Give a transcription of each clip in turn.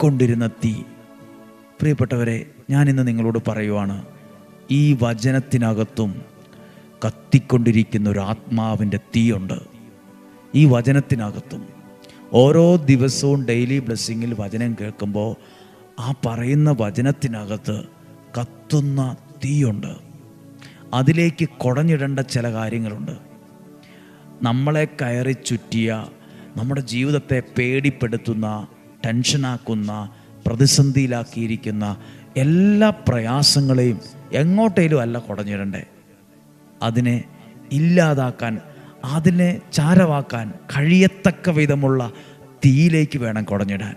കത്തിക്കൊണ്ടിരുന്ന തീ. പ്രിയപ്പെട്ടവരെ ഞാൻ ഇന്ന് നിങ്ങളോട് പറയുവാണ് ഈ വചനത്തിനകത്തും കത്തിക്കൊണ്ടിരിക്കുന്ന ഒരു ആത്മാവിന്റെ തീയുണ്ട്. ഈ വചനത്തിനകത്തും ഓരോ ദിവസവും ഡെയിലി ബ്ലെസ്സിങ്ങിൽ വചനം കേൾക്കുമ്പോൾ ആ പറയുന്ന വചനത്തിനകത്ത് കത്തുന്ന തീയുണ്ട്. അതിലേക്ക് കുടഞ്ഞിടേണ്ട ചില കാര്യങ്ങളുണ്ട്. നമ്മളെ കയറി ചുറ്റിയ നമ്മുടെ ജീവിതത്തെ പേടിപ്പെടുത്തുന്ന ടെൻഷനാക്കുന്ന പ്രതിസന്ധിയിലാക്കിയിരിക്കുന്ന എല്ലാ പ്രയാസങ്ങളെയും എങ്ങോട്ടേലും അല്ല കുടഞ്ഞിടണ്ടേ. അതിനെ ഇല്ലാതാക്കാൻ അതിനെ ചാരവാക്കാൻ കഴിയത്തക്ക വിധമുള്ള തീയിലേക്ക് വേണം കുടഞ്ഞിടാൻ.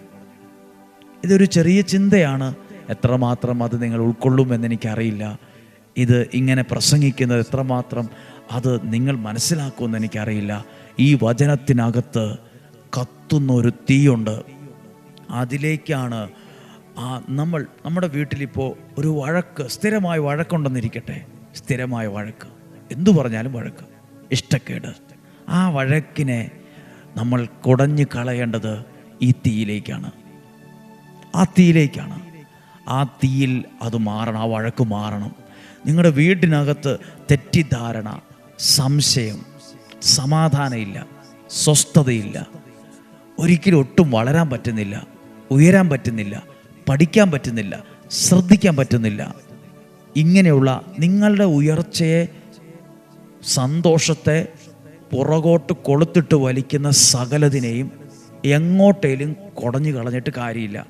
ഇതൊരു ചെറിയ ചിന്തയാണ്. എത്രമാത്രം അത് നിങ്ങൾ ഉൾക്കൊള്ളുമെന്ന് എനിക്കറിയില്ല. ഇത് ഇങ്ങനെ പ്രസംഗിക്കുന്നത് എത്രമാത്രം അത് നിങ്ങൾ മനസ്സിലാക്കുമെന്ന് എനിക്കറിയില്ല. ഈ വചനത്തിനകത്ത് കത്തുന്ന ഒരു തീയുണ്ട്. അതിലേക്കാണ് ആ നമ്മൾ നമ്മുടെ വീട്ടിലിപ്പോൾ ഒരു വഴക്ക് സ്ഥിരമായ വഴക്കുണ്ടെന്നിരിക്കട്ടെ. സ്ഥിരമായ വഴക്ക്. എന്തു പറഞ്ഞാലും വഴക്ക്. ഇഷ്ടക്കേട്. ആ വഴക്കിനെ നമ്മൾ കുടഞ്ഞു കളയേണ്ടത് ഈ തീയിലേക്കാണ്. ആ തീയിലേക്കാണ്. ആ തീയിൽ അത് മാറണം ആ വഴക്ക് മാറണം. നിങ്ങളുടെ വീടിനകത്ത് തെറ്റിദ്ധാരണ സംശയം സമാധാനമില്ല സ്വസ്ഥതയില്ല. ഒരിക്കലും ഒട്ടും വളരാൻ പറ്റുന്നില്ല. ഉയരാൻ പറ്റുന്നില്ല പഠിക്കാൻ പറ്റുന്നില്ല ശ്രദ്ധിക്കാൻ പറ്റുന്നില്ല. ഇങ്ങനെയുള്ള നിങ്ങളുടെ ഉയർച്ചയെ സന്തോഷത്തെ പുറകോട്ട് കൊളുത്തിട്ട് വലിക്കുന്ന സകലതിനെയും എങ്ങോട്ടേലും കുടഞ്ഞു കളഞ്ഞിട്ട് കാര്യമില്ല.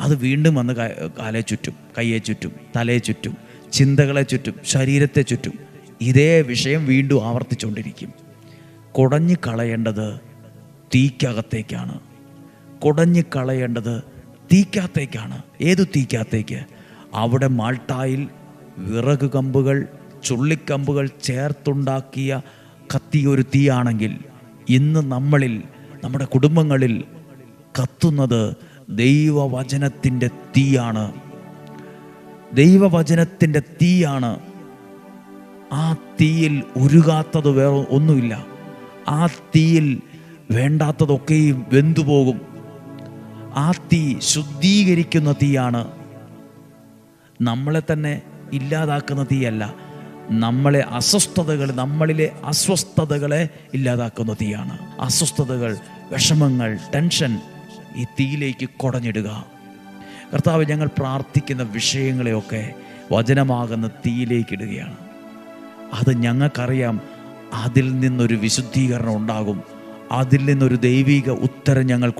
അത് വീണ്ടും വന്ന് കാലേ ചുറ്റും കയ്യെ ചുറ്റും തലയെ ചുറ്റും ചിന്തകളെ ചുറ്റും ശരീരത്തെ ചുറ്റും ഇതേ വിഷയം വീണ്ടും ആവർത്തിച്ചുകൊണ്ടിരിക്കും. കുടഞ്ഞു കളയേണ്ടത് തീക്കകത്തേക്കാണ്. കുടഞ്ഞു കളയേണ്ടത് തീക്കാത്തേക്കാണ്. ഏത് തീക്കാത്തേക്ക്? അവിടെ മാൾട്ടായിൽ വിറക് കമ്പുകൾ ചുള്ളിക്കമ്പുകൾ ചേർത്തുണ്ടാക്കിയ കത്തിയൊരു തീയാണെങ്കിൽ ഇന്ന് നമ്മളിൽ നമ്മുടെ കുടുംബങ്ങളിൽ കത്തുന്നത് ദൈവവചനത്തിന്റെ തീയാണ്. ദൈവവചനത്തിന്റെ തീയാണ്. ആ തീയിൽ ഉരുകാത്തത് വേറെ ഒന്നുമില്ല. ആ തീയിൽ വേണ്ടാത്തതൊക്കെയും വെന്തുപോകും. ആ തീ ശുദ്ധീകരിക്കുന്ന തീയാണ്. നമ്മളെ തന്നെ ഇല്ലാതാക്കുന്ന തീയല്ല. നമ്മളെ അസ്വസ്ഥതകൾ നമ്മളിലെ അസ്വസ്ഥതകളെ ഇല്ലാതാക്കുന്ന തീയാണ്. അസ്വസ്ഥതകൾ വിഷമങ്ങൾ ടെൻഷൻ ഈ തീയിലേക്ക് കുടഞ്ഞിടുക. കർത്താവ് ഞങ്ങൾ പ്രാർത്ഥിക്കുന്ന വിഷയങ്ങളെയൊക്കെ വചനമാകുന്ന തീയിലേക്ക് ഇടുകയാണ്. അത് ഞങ്ങൾക്കറിയാം അതിൽ നിന്നൊരു വിശുദ്ധീകരണം ഉണ്ടാകും. അതിൽ നിന്നൊരു ദൈവിക ഉത്തരം ഞങ്ങൾക്ക്